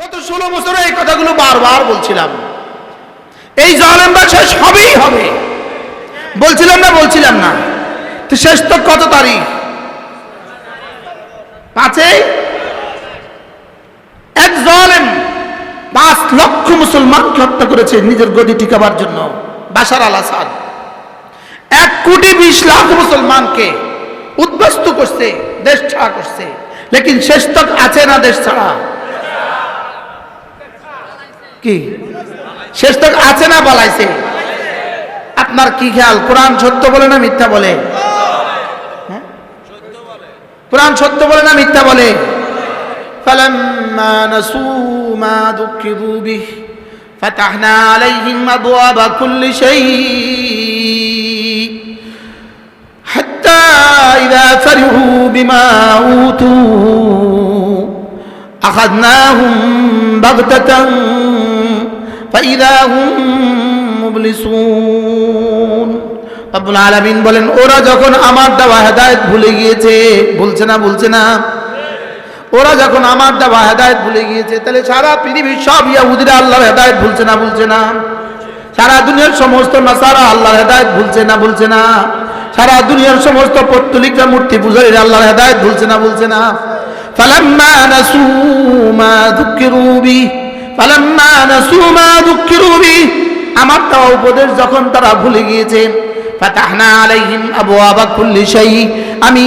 গত ষোলো বছরে এই কথাগুলো বারবার বলছিলাম। এই জালেমরা শেষ হবেই হবে। বলছিলাম না বলছিলাম না। তো শেষ তো কত তারিখ? পাঁচে এক জালেম পাঁচ লক্ষ মুসলমানকে হত্যা করেছে নিজের গদি টিকাবার জন্য বাসার আল আসাদ। এক কোটি বিশ লাখ মুসলমানকে উদ্বস্ত করছে, দেশ ছাড়া করছে। লেকিন শেষ তক আছে না দেশ ছাড়া? কি শেষ তক আছে না বলাইছে আপনার কি খেয়াল কোরআন সত্য বলে না মিথ্যা বলে হ্যাঁ? কোরআন সত্য বলে না মিথ্যা বলে فلما نسوا ما ذكروا به فتحنا عليهم أبواب كل شيء حتى إذا فرحوا بما أوتوا أخذناهم بغتة আব্বুল আলমিন বলেন, ওরা যখন আমার দেওয়া হেদায়ত ভুলে গিয়েছে, বলছে না বলছে না? ওরা যখন আমার দেওয়া হেদায়ত ভুলে গিয়েছে, তাহলে সারা পৃথিবীর সব ইয়াহুদিরা আল্লাহ হেদায়ত ভুলছে না, বলছে না? সারা দুনিয়ার সমস্ত নাসারা আল্লাহর হেদায়ত ভুলছে না, বলছে না? সারা দুনিয়ার সমস্ত পত্তলিকরা মূর্তি পূজারীরা আল্লাহর হেদায়ত ভুলছে না, বলছে না? ফালাম্মা নাসু মা যুকিরু বিহি আমার দেওয়া উপদেশ যখন তারা ভুলে গিয়েছে আমি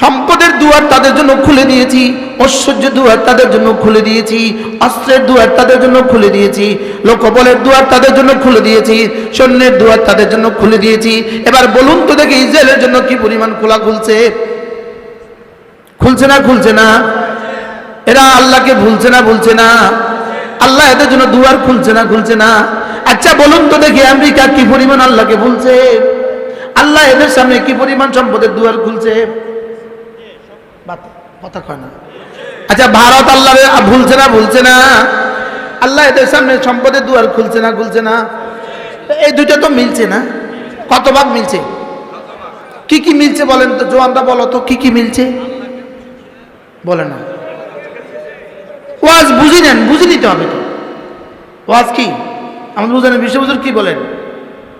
সম্পদের দুয়ার তাদের জন্য খুলে দিয়েছি ঐশ্বর্যের দুয়ার তাদের জন্য খুলে দিয়েছি, অস্ত্রের দুয়ার তাদের জন্য খুলে দিয়েছি, লোকবলের দুয়ার তাদের জন্য খুলে দিয়েছি, সৈন্যের দুয়ার তাদের জন্য খুলে দিয়েছি। এবার বলুন তো দেখি ইসরায়েলের জন্য কি পরিমাণ খোলা খুলছে। খুলছে না খুলছে না। এরা আল্লাহকে ভুলছে না ভুলছে না। আল্লাহ এদের জন্য দুয়ার খুলছে না খুলছে না। আচ্ছা বলুন তো দেখি আমেরিকা কি পরিমাণ আল্লাহকে ভুলছে আল্লাহ এদের সামনে কি পরিমাণ সম্পদের দুয়ার খুলছে? কথা না। আচ্ছা ভারত আল্লাহ ভুলছে না ভুলছে না। আল্লাহ এদের সামনে সম্পদের দুয়ার খুলছে না খুলছে না। এই দুইটা তো মিলছে না। কত ভাগ মিলছে? কি কি মিলছে বলেন তো জোয়ানরা বলো তো, কি কি মিলছে? বলে না। ওয়াজ বুঝি নেন, বুঝে নিতে হবে তো। ওয়াজ কি? আমাদের বুঝে নেন বিশ্ববুজুর কি বলেন?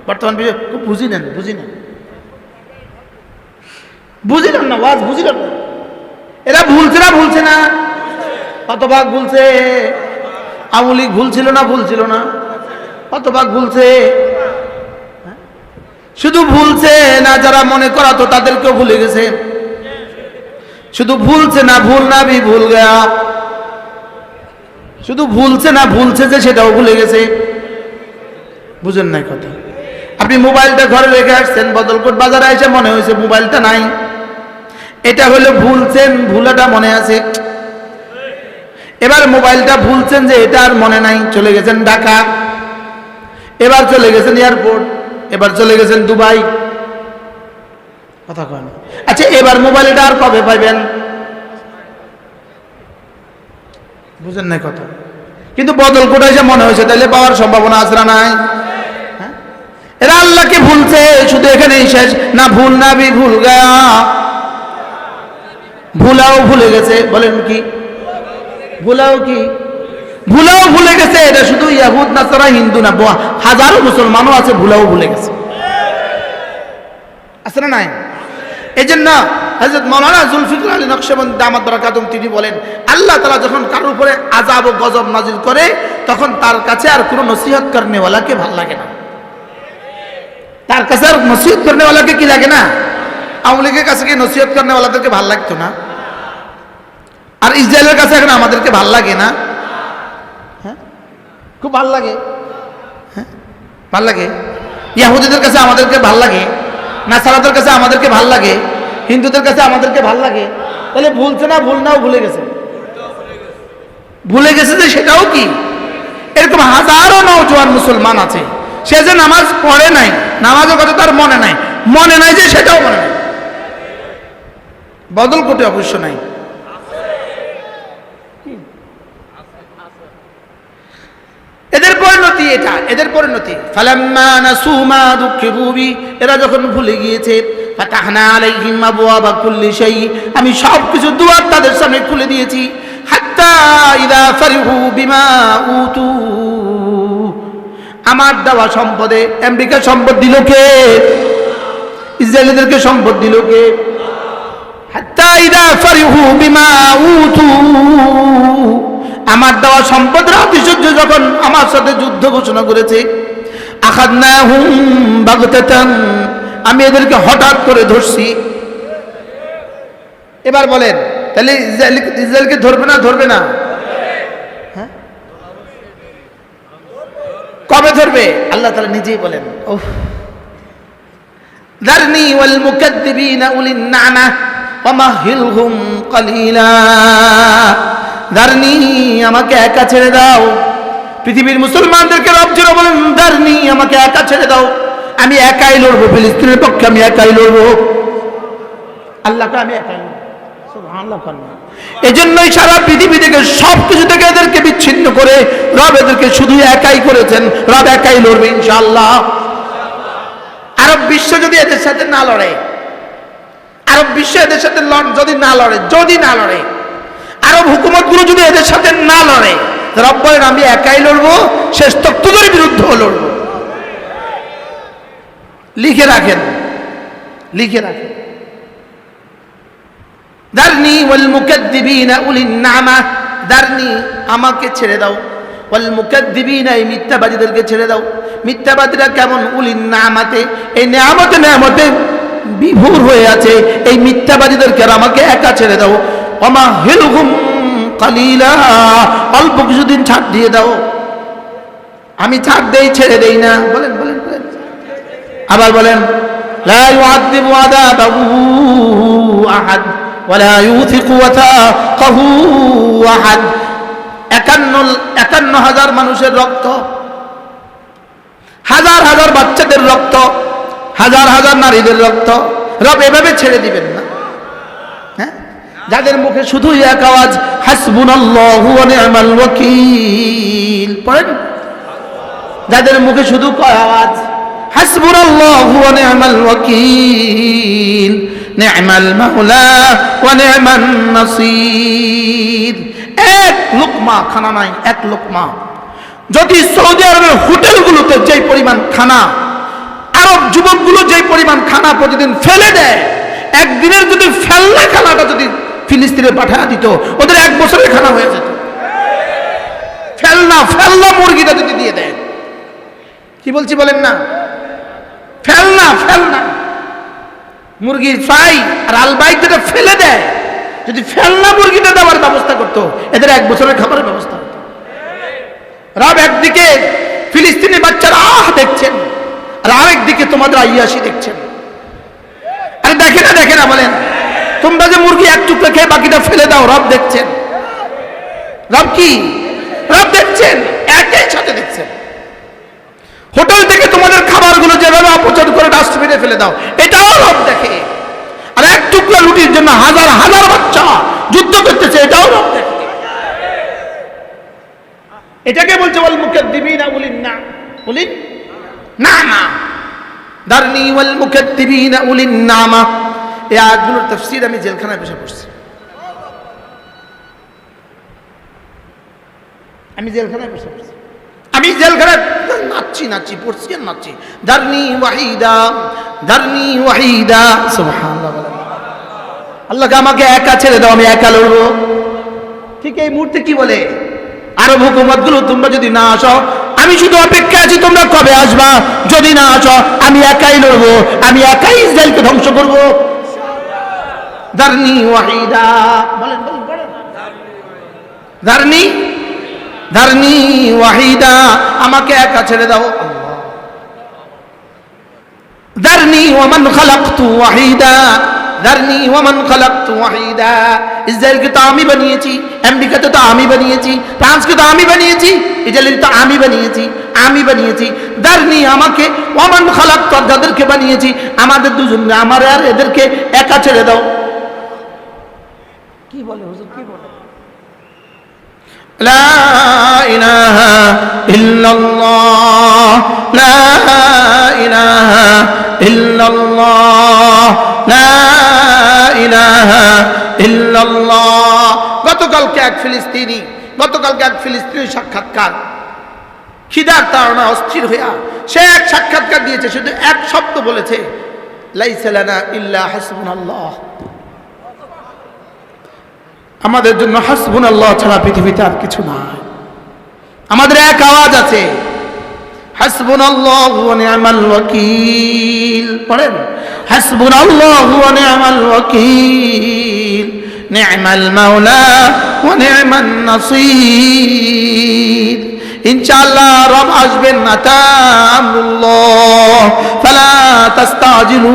বর্তমান বিষয় বুঝি নেন বুঝি নেন। বুঝিলাম না, ওয়াজ বুঝিলাম না। এরা ভুলছে না ভুলছে না। কত ভাগ ভুলছে। আওয়ামী লীগ ভুল ছিল না ভুল ছিল না। কত ভাগ ভুলছে? শুধু ভুলছে না, যারা মনে করা তো তাদেরকেও ভুলে গেছে। শুধু ভুলছে না, ভুল না, বি ভুল গয়া। শুধু ভুলছে না ভুলছে যে সেটাও ভুলে গেছে। বুঝেন নাই কথা। আপনি মোবাইলটা ঘরে রেখে আসছেন, বদলকোট বাজারে এসে মনে হয়েছে মোবাইলটা নাই। এটা হলো ভুলছেন, ভুলাটা মনে আছে। এবার মোবাইলটা ভুলছেন যে এটা আর মনে নাই। চলে গেছেন ঢাকা, এবার চলে গেছেন এয়ারপোর্ট, এবার চলে গেছেন দুবাই। কথা কয় না। আচ্ছা এবার মোবাইলটা আর কবে পাইবেন? বুঝেন নাই কথা। কিন্তু বদল করে এসে মনে হয়েছে? তাহলে পাওয়ার সম্ভাবনা আছে না নাই? হ্যাঁ? এরা আল্লাহকে ভুলছে, শুধু এখানেই শেষ। না ভুল না বি ভুল গা। ভুলাও ভুলে গেছে, বলেন কি? ভুলাও কি? ভুলাও ভুলে গেছে, এটা শুধু ইয়াহুদ, নাসারা, হিন্দু না হাজারো মুসলমানও আছে, ভুলাও ভুলে গেছে। আছে না নাই? এই জন্য হজরত মৌলানা জুলফিকুর আলী নকশবন্দ দামাত বরাকাতুম তিনি বলেন, আল্লাহ তালা যখন কারোর উপরে আজাব ও গজব নাজিল করে, তখন তার কাছে আর কোনো নসিহত করেওয়ালাকে ভালো লাগে না। তার কাছে আর নসিহত করেওয়ালাকে কি লাগে না? আওয়ামী লীগের কাছে কি নসিহত করেওয়ালাদেরকে ভালো লাগতো না? আর ইসরায়েলের কাছে এখন আমাদেরকে ভালো লাগে না? হ্যাঁ? খুব ভালো লাগে। হ্যাঁ? ভালো লাগে? ইয়াহুদিদের কাছে আমাদেরকে ভালো লাগে? নাসারাদের কাছে আমাদেরকে ভালো লাগে? হিন্দুদের কাছে আমাদেরকে ভালো লাগে। তাহলে ভুলছে না, ভুল নাও ভুলে গেছে। ভুলে গেছে যে সেটাও কি? এরকম হাজারো নৌজওয়ান মুসলমান আছে। সে যে নামাজ পড়ে নাই, নামাজের কথা তার মনে নাই। মনে নাই যে সেটাও মনে নাই। বদল কোটে অবশ্য নাই। এদের পরিণতি এটা, এদের পরিণতি। ফালাম্মা নাসু মা যুক্কিরু বি, এরা যখন ভুলে গিয়েছে আমি সবকিছু দুয়ার তাদের সামনে খুলে দিয়েছি। ইদা বিমা আমার দেওয়া সম্পদে আমেরিকা সম্পদ দিল কে? ইসরায়েলিদেরকে সম্পদ দিল কে? ইদা বিমা আমার দেওয়া সম্পদের আতিশয্য যখন আমার সাথে যুদ্ধ ঘোষণা করেছে। আখাদনাহুম বাগতাতান আমি এদেরকে হঠাৎ করে ধরছি এবার বলেন তাহলে ইসরায়েল ইসরায়েলকে ধরবে না ধরবে না হ্যাঁ? কবে ধরবে আল্লাহ তালা নিজেই বলেন ওহ ذرني والمكذبين أولي النعمة ومهلهم قليلا ذرني আমাকে একা ছেড়ে দাও পৃথিবীর মুসলমানদেরকে রব জিরো বলেন ذرني আমাকে একা ছেড়ে দাও আমি একাই লড়বো ফিলিস্তিনের পক্ষে আমি একাই লড়বো। আল্লাহকে আমি একাই সুবহানাল্লাহ কান্না। সারা পৃথিবী থেকে সব কিছু থেকে এদেরকে বিচ্ছিন্ন করে রব এদেরকে শুধু একাই করেছেন। রব একাই লড়বে ইনশাআল্লাহ। আরব বিশ্ব যদি এদের সাথে না লড়ে আরব বিশ্ব এদের সাথে যদি না লড়ে যদি না লড়ে আরব হুকুমতগুলো যদি এদের সাথে না লড়ে রব বলেন আমি একাই লড়বো শেষ তত্ত্বদের বিরুদ্ধেও লড়বো। লিখে রাখেন। লিখে রাখেন। দারনি ওয়াল মুকাদ্দিবিনা উলিন নামা। দারনি, আমাকে ছেড়ে দাও। ওয়াল মুকাদ্দিবিনা, এই মিথ্যাবাদীদেরকে ছেড়ে দাও। মিথ্যাবাদীরা কেমন উলিন নামাতে? এই নেয়ামতে নেয়ামতে বিভোর হয়ে আছে। এই মিথ্যাবাদীদেরকে আমাকে একা ছেড়ে দাও। অমা হিলহুম কালিলা, অল্প কিছুদিন ছাড় দিয়ে দাও। আমি ছাড় দেই, ছেড়ে দেই না। বলেন বলেন। আবার বলেন একান্ন হাজার মানুষের রক্ত, হাজার হাজার বাচ্চাদের রক্ত, হাজার হাজার নারীদের রক্ত, রব এভাবে ছেড়ে দিবেন না। হ্যাঁ? যাদের মুখে শুধুই এক আওয়াজ হাসবুনাল পড়েন? যাদের মুখে শুধু কয় আওয়াজ হাসবুনাল্লাহু ওয়া নি'মাল ওয়াকিল। নি'মাল মাওলা ওয়া নি'মান নাসির। এক লোকমা, খানা নাই, এক লোকমা। যদি সৌদি আরবের হোটেলগুলোতে যেই পরিমাণ খানা, আরব যুবকগুলো যেই পরিমাণ খানা প্রতিদিন ফেলে দেয়, একদিনের যদি ফেলনা খানাটা যদি ফিলিস্তিনে পাঠায় দিত, ওদের এক বছরের খানা হয়ে যেত। ফেলনা ফেলনা মুরগিটা যদি দিয়ে দেয়। কি বলছি বলেন না ফেলনা ফেলনা মুরগির ফ্রাই আর আলবাই যেটা ফেলে দেয়। যদি ফেলনা মুরগিটা দেওয়ার ব্যবস্থা করতো, এদের এক বছরের খাবারের ব্যবস্থা হতো। রব একদিকে ফিলিস্তিনি বাচ্চারা আহ দেখছেন, আর আরেক দিকে তোমাদের আইয়াসি দেখছেন। আরে দেখে না দেখে না বলেন। তোমরা যে মুরগি এক টুকরো খেয়ে বাকিটা ফেলে দাও, রব দেখছেন। রব কি? রব দেখছেন, একই সাথে দেখছেন। হোটেল থেকে তোমাদের খাবারগুলো যেভাবে ডাস্টবিনে ফেলে দাও। এটাও রব দেখে। আর এক টুকরা রুটির জন্য হাজার হাজার বাচ্চা যুদ্ধ করতেছে, এটাও রব দেখে। এটাকে বলছে বল মুখে দিবি না বলিন না বলিন না। না দারনি, ওয়াল মুকাদ্দিবিনা উলিন নামা। আয়াতগুলোর আমি জেলখানায় বসে পড়ছি। আমি জেলখানায় বসে পড়ছি। আমি জেলখানায় নাচছি নাচছি, পড়ছি আর নাচছি। দারনি ওয়াহিদা দারনি ওয়াহিদা। আল্লাহকে আমাকে একা ছেড়ে দাও, আমি একা লড়বো। ঠিক এই মুহূর্তে কি বলে? আরব হুকুমতগুলো তোমরা যদি না আসো, আমি শুধু অপেক্ষা আছি, তোমরা কবে আসবা? যদি না আসো, আমি একাই লড়বো, আমি একাই ইসরায়েলকে ধ্বংস করব। দারনি ওয়াহিদা। বলেন বলেন বলেন। দারনি দারনি ওয়াহিদা, আমাকে একা ছেড়ে দাও। দারনি ওয়ামান খালাকতু ওয়াহিদা, দারনি ওয়ামান খালাকতু ওয়াহিদা। ইসরায়েলকে তো আমি বানিয়েছি, আমেরিকাতে তো আমি বানিয়েছি, ফ্রান্সকে তো আমি বানিয়েছি ইটালি তো আমি বানিয়েছি আমি বানিয়েছি। দারনি আমাকে ওয়ামান খালাকতু যাদেরকে বানিয়েছি, আমাদের দুজন আমার আর এদেরকে একা ছেড়ে দাও। কি বলে হুজুর, কি বলে? لا إله إلا الله لا إله إلا الله لا إله إلا الله গতকালকে এক ফিলিস্তিনি গতকালকে এক ফিলিস্তিনি সাক্ষাৎকার খিদার তাড়না অস্থির হইয়া সে এক সাক্ষাৎকার দিয়েছে শুধু এক শব্দ বলেছে লাইসালানা ইল্লা হাসবুন আল্লাহ আমাদের জন্য হাসবুন আল্লাহ ছাড়া পৃথিবীতে আর কিছু নাই। আমাদের এক আওয়াজ আছে হাসবুন আল্লাহ নিয়ামাল ওয়াকিল। পড়েন হাসবুন আল্লাহ নিয়ামাল ওয়াকিল। নিয়ামাল মাওলা ওয়া নিয়ামান নাসির। ইনশাআল্লাহ রব আসবেন না তামুল্লাহ ফালা তাস্তাজিলু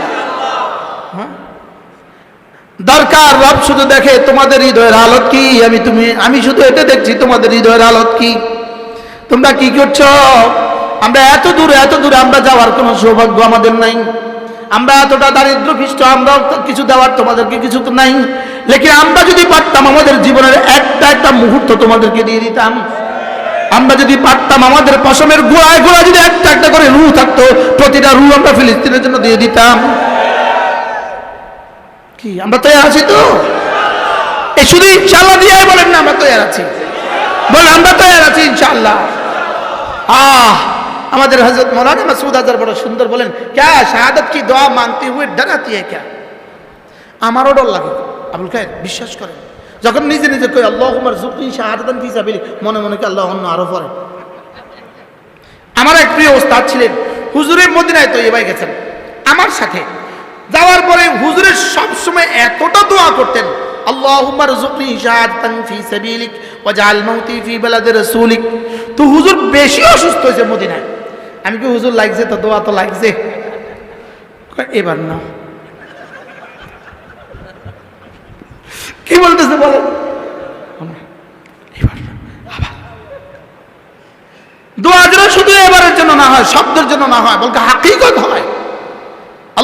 দরকার, রব শুধু দেখে তোমাদের হৃদয়ের হালত কি? আমি তুমি, আমি শুধু এটা দেখছি, তোমাদের হৃদয়ের হালত কি? তোমরা কি করছ? আমরা এত দূরে এত দূরে আমরা যাওয়ার কোনো সৌভাগ্য আমাদের নাই। আমরা এতটা দারিদ্র খ্রিস্ট, আমরা কিছু দেওয়ার তোমাদেরকে কিছু তো নাই। লেকিন আমরা যদি পারতাম, আমাদের জীবনের একটা একটা মুহূর্ত তোমাদেরকে দিয়ে দিতাম। আমরা যদি পারতাম, আমাদের পশমের গোড়ায় গোড়া যদি একটা একটা করে রু থাকতো, প্রতিটা রু আমরা ফিলিস্তিনের জন্য দিয়ে দিতাম। কি? আমরা তৈরি আছি তো? এই শুধু ইনশাল্লাহ দিয়ে বলেন না, আমরা তৈরি আছি। বলেন, আমরা তৈরি আছি ইনশাল্লাহ আহ, আমাদের হজরত মৌলানা মাসুদ আজার বড় সুন্দর বলেন, ক্যা শাহাদত কি দোয়া মানতে হুয়ে ডরাতি ক্যা? আমারও ডর লাগে। আবুল খায়ের, বিশ্বাস করেন। যখন নিজে নিজে কই আল্লাহ কুমার জুকি শাহাদান ফি সাবিলি মনে মনে কি আল্লাহ অন্য আরও পরে। আমার এক প্রিয় ওস্তাদ ছিলেন, হুজুরের মদিনায় তো এবার গেছেন। আমার সাথে যাওয়ার পরে হুজুরের সব সময় এতটা দোয়া করতেন তো হুজুর বেশি অসুস্থ হয়েছে আমি কি হুজুর লাগছে তো, দোয়া তো লাগছে। এবার না। কি বলতেছে দোয়া শুধু এবারের জন্য না হয়, শব্দের জন্য না হয় বলতে হাকিকত হয়।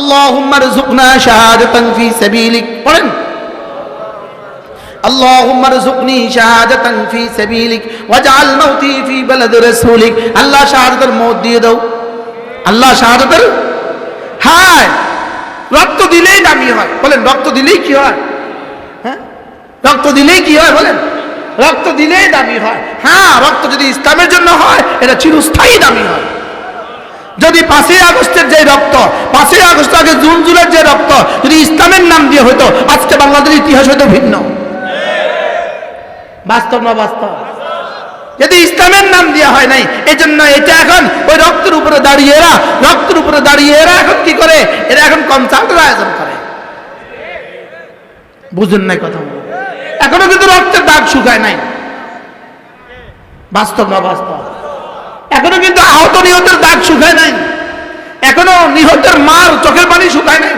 اللهم ارزقنا شهادة في سبيلك পড়েন اللهم ارزقني شهادة في سبيلك واجعل موتي في بلد رسولك আল্লাহ শাহাদাতের মত দিয়ে দাও আল্লাহ শাহাদাতের হায় রক্ত দিলেই দামি হয় বলেন রক্ত দিলেই কি হয় হ্যাঁ রক্ত দিলেই কি হয় বলেন রক্ত দিলেই দামি হয় হ্যাঁ রক্ত যদি ইসলামের জন্য হয় এটা চিরস্থায়ী দামি হয় যদি পাঁচই আগস্টের যে রক্ত, পাঁচই আগস্ট আগে জুন জুলাইয়ের যে রক্ত, যদি ইসলামের নাম দিয়ে হইতো, আজকে বাংলাদেশের ইতিহাস হইতো ভিন্ন। বাস্তব না বাস্তব? যদি ইসলামের নাম দেওয়া হয় নাই এই জন্য এটা এখন ওই রক্তের উপরে দাঁড়িয়ে এরা, রক্তের উপরে দাঁড়িয়ে এরা এখন কি করে? এরা এখন কনসার্টের আয়োজন করে। বুঝুন নাই কথা। এখনও কিন্তু রক্তের দাগ শুকায় নাই। বাস্তব না বাস্তব? এখনও কিন্তু আহত নিহতের দাগ শুকায় নাই। এখনও নিহতের মার চোখের পানি শুকায় নাই।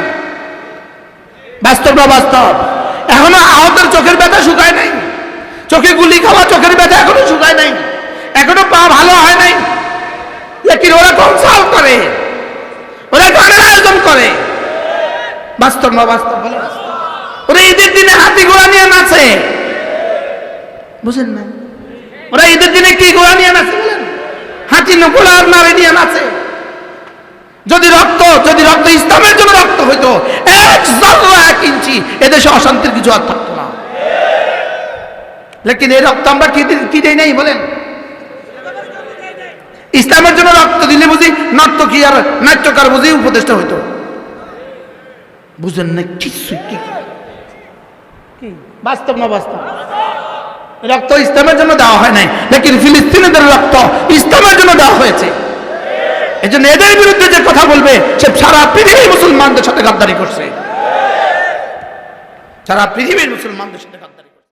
বাস্তব না বাস্তব? এখনও আহতের চোখের ব্যথা শুকায় নাই। চোখে গুলি খাওয়া, চোখের ব্যথা এখনও শুকায় নাই। এখনও পা ভালো হয় নাই। লেকিন ওরা কনসাল্ট করে? ওরা গানের আয়োজন করে। বাস্তব না বাস্তব? বলে ওরা ঈদের দিনে হাতি ঘোড়া নিয়ে নাচে। বুঝেন না? ওরা ঈদের দিনে কি ঘোড়া নিয়ে নাচে বলেন? আর নারে নিয়ে নাচে। যদি রক্ত যদি রক্ত, ইসলামের জন্য রক্ত হইতো, এক জর্রা, এক ইঞ্চি, এদেশে অশান্তির কিছু আর থাকতো না। লেকিন এই রক্ত আমরা কি কি দেই নাই বলেন? ইসলামের জন্য রক্ত দিলে বুঝি নর্ত কি আর নাট্যকার বুঝি উপদেষ্টা হইতো। বুঝেন না কিছু কি? বাস্তব না বাস্তব? রক্ত ইসলামের জন্য দেওয়া হয় নাই, লেকিন ফিলিস্তিনিদের রক্ত ইসলামের জন্য দেওয়া হয়েছে। এই জন্য এদের বিরুদ্ধে যে কথা বলবে, সে সারা পৃথিবীর মুসলমানদের সাথে গাদ্দারি করছে। সারা পৃথিবীর মুসলমানদের সাথে গাদ্দারি